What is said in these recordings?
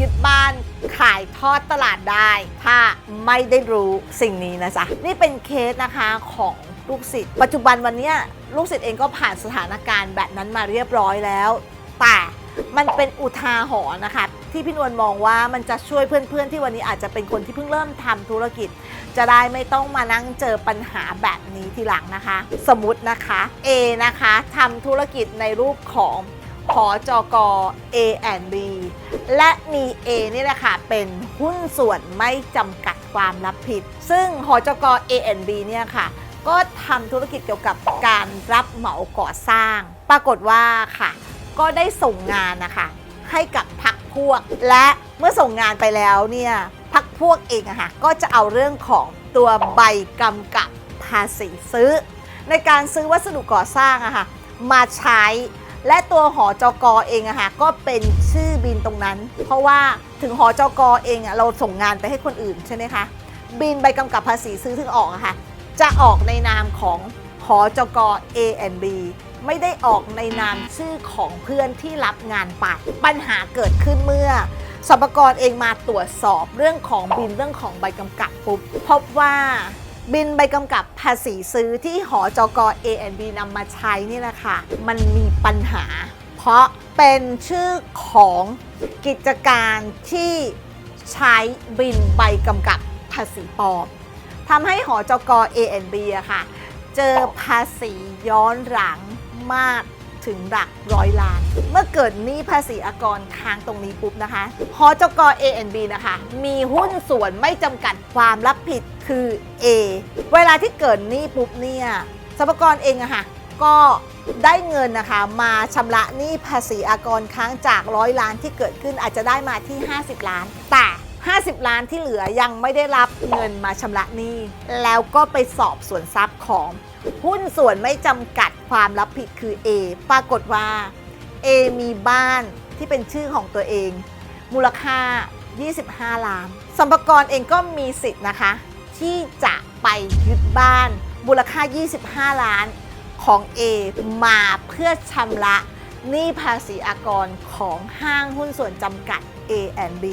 ยึดบ้านขายทอดตลาดได้ ถ้าไม่ได้รู้สิ่งนี้นะจ๊ะ นี่เป็นเคสนะคะของลูกศิษย์ปัจจุบันวันนี้ลูกศิษย์เองก็ผ่านสถานการณ์แบบนั้นมาเรียบร้อยแล้ว แต่มันเป็นอุทาหรณ์นะคะที่พี่นวลมองว่ามันจะช่วยเพื่อนๆ ที่วันนี้อาจจะเป็นคนที่เพิ่งเริ่มทำธุรกิจ จะได้ไม่ต้องมานั่งเจอปัญหาแบบนี้ทีหลังนะคะ สมมตินะคะ A นะคะทำธุรกิจในรูปของ หอจก A&B และมี A นี่แหละค่ะ เป็นหุ้นส่วนไม่จำกัดความรับผิด ซึ่งหอจกอ A&B เนี่ยค่ะ ก็ทำธุรกิจเกี่ยวกับการรับเหมาก่อสร้าง ปรากฏว่าค่ะ ก็ได้ส่งงานนะคะ ให้กับพักพวก และเมื่อส่งงานไปแล้วเนี่ยพักพวกเองอะค่ะก็จะเอาเรื่องของตัวใบกำกับภาษีซื้อ ในการซื้อวัสดุก่อสร้างอะค่ะมาใช้ และตัวหอจกเองอะค่ะก็เป็นชื่อบินตรงนั้น เพราะว่าถึงหอจกเองอะเราส่งงานไปให้คนอื่นใช่ไหมคะบินใบกำกับภาษีซื้อถึงออกอะค่ะจะออกในนามของหอจกอ A&B ไม่ได้ออกในนามชื่อของเพื่อนที่รับงานไปปัญหาเกิดขึ้นเมื่อสรรพากรเองมาตรวจสอบเรื่องของบินเรื่องของใบกำกับปุ๊บพบว่า บินใบกำกับภาษีซื้อที่หอจก A&B นำมาใช้นี่แหละค่ะ มันมีปัญหา เพราะเป็นชื่อของกิจการที่ใช้บินใบกำกับภาษีปลอมทำให้หอจก A&B อะค่ะ เจอภาษีย้อนหลังมาก ถึงหลักร้อยล้าน เมื่อเกิดหนี้ภาษีอากรค้างตรงนี้ปุ๊บนะคะหอจก ANB นะคะ มีหุ้นส่วนไม่จำกัดความรับผิดคือ A เวลาที่เกิดหนี้ปุ๊บเนี่ยสรรพากรเองอะค่ะก็ได้เงินนะคะมาชำระหนี้ภาษีอากรค้างจากร้อยล้านที่เกิดขึ้นอาจจะได้มาที่ 50 ล้านแต่ 50 ล้านที่เหลือยังไม่ได้รับเงินมาชำระหนี้ แล้วก็ไปสอบส่วนทรัพย์ของหุ้นส่วนไม่จำกัดความรับผิดคือ A ปรากฏว่า A มีบ้านที่เป็นชื่อของตัวเอง มูลค่า 25 ล้านสัมภากรเองก็มีสิทธิ์นะคะ ที่จะไปยึดบ้าน มูลค่า 25 ล้านของ A มาเพื่อชำระ หนี้ภาษีอากรของห้างหุ้นส่วนจำกัด A&B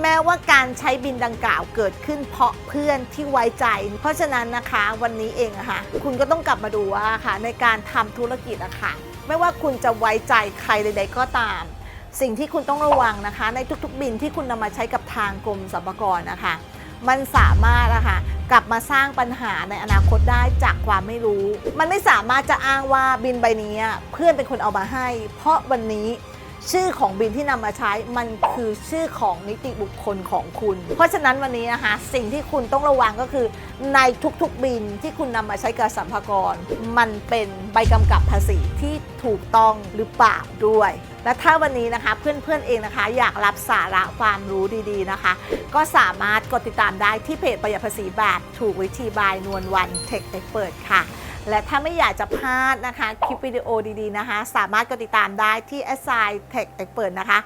แม้ว่าการใช้บินดังกล่าวเกิดขึ้นเพราะเพื่อนที่ไว้ใจ เพราะฉะนั้นนะคะวันนี้เองอะค่ะคุณก็ต้องกลับมาดูว่าค่ะในการทำธุรกิจอะค่ะไม่ว่าคุณจะไว้ใจใครใดๆก็ตาม สิ่งที่คุณต้องระวังนะคะ ในทุกๆบินที่คุณนำมาใช้กับทางกรมสรรพากรนะคะ มันสามารถนะคะกลับมาสร้างปัญหาในอนาคตได้จากความไม่รู้ มันไม่สามารถจะอ้างว่าบินใบนี้เพื่อนเป็นคนเอามาให้ เพราะวันนี้ ชื่อของบินที่นำมาใช้มันคือชื่อของนิติบุคคลของคุณ เพราะฉะนั้นวันนี้นะคะสิ่งที่คุณต้องระวังก็คือ ในทุกๆบินที่คุณนำมาใช้กับสัมภากรมันเป็นใบกำกับภาษีที่ถูกต้องหรือเปล่าด้วย และถ้าวันนี้นะคะเพื่อนๆเองนะคะ อยากรับสาระความรู้ดีๆนะคะ ก็สามารถกดติดตามได้ที่เพจประหยัดภาษีแบบถูกวิธีบายนวลวันเทคเอ็กเปิดค่ะ และถ้าไม่อยากจะพลาดนะคะ คลิปวิดีโอดีๆนะคะ สามารถกดติดตามได้ที่ s i Tech Expert นะคะ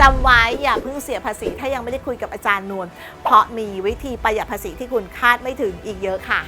จำไว้อย่าเพิ่งเสียภาษี ถ้ายังไม่ได้คุยกับอาจารย์นวลเพราะมีวิธีประหยัดภาษีที่คุณคาดไม่ถึงอีกเยอะค่ะ